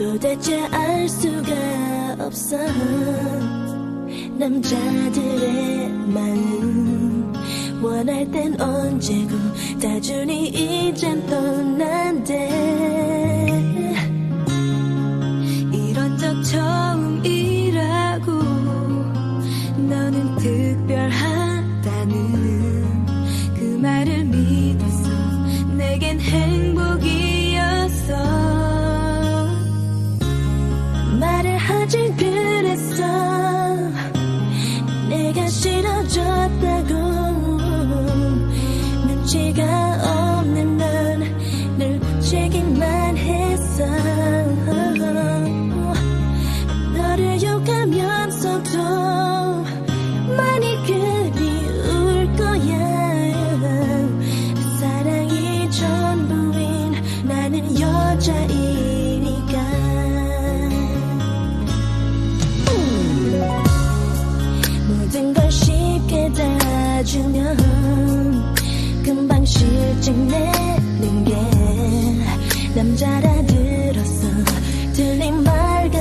도대체 알 수가 없어. 남자들의 마음 원할 땐 언제고 다 주니 이젠 뻔한데 하지 그랬어. 내가 싫어졌다고.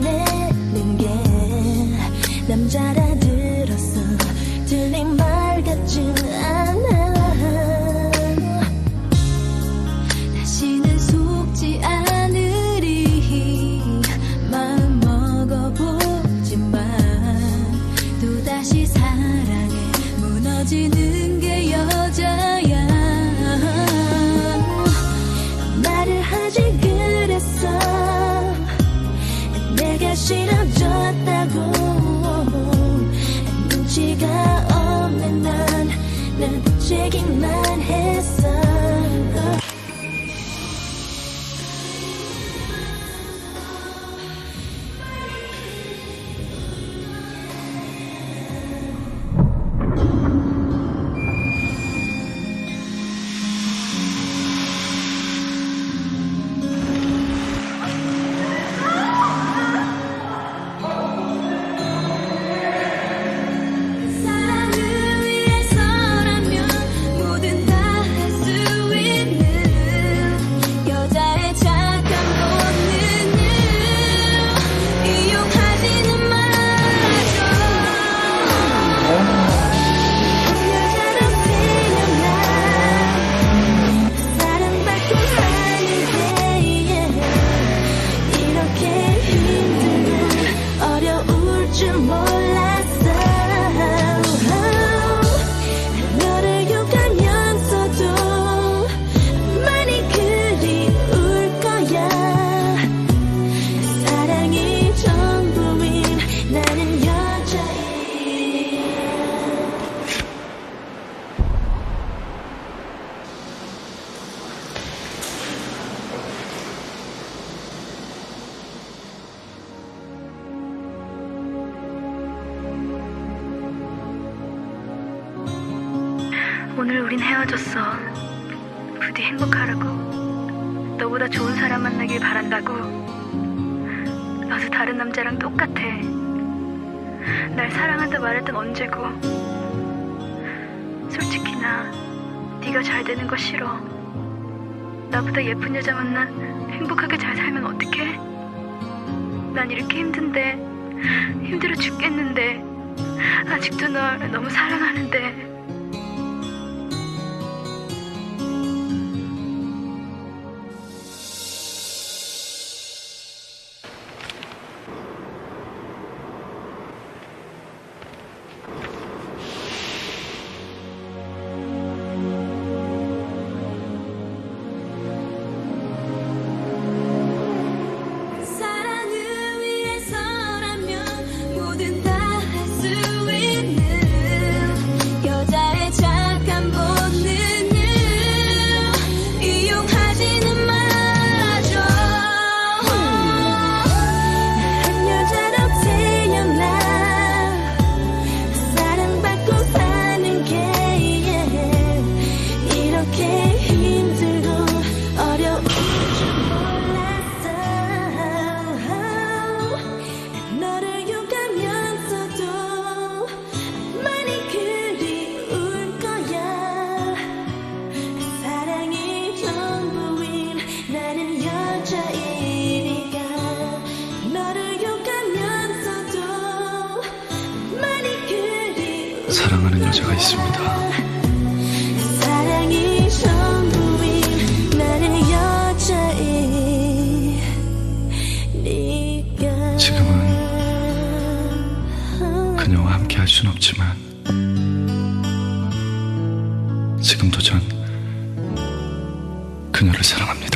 끝내는 게 남자라 오늘 우린 헤어졌어. 부디 행복하라고. 너보다 좋은 사람 만나길 바란다고. 너도 다른 남자랑 똑같아. 날 사랑한다 말했던 언제고. 솔직히 나 네가 잘 되는 거 싫어. 나보다 예쁜 여자 만나 행복하게 잘 살면 어떡해? 난 이렇게 힘든데 힘들어 죽겠는데 아직도 널 너무 사랑하는데 사랑하는 여자가 있습니다. 사랑이 전부인 나는 여자이니까 지금은 그녀와 함께 할 순 없지만 지금도 전 그녀를 사랑합니다.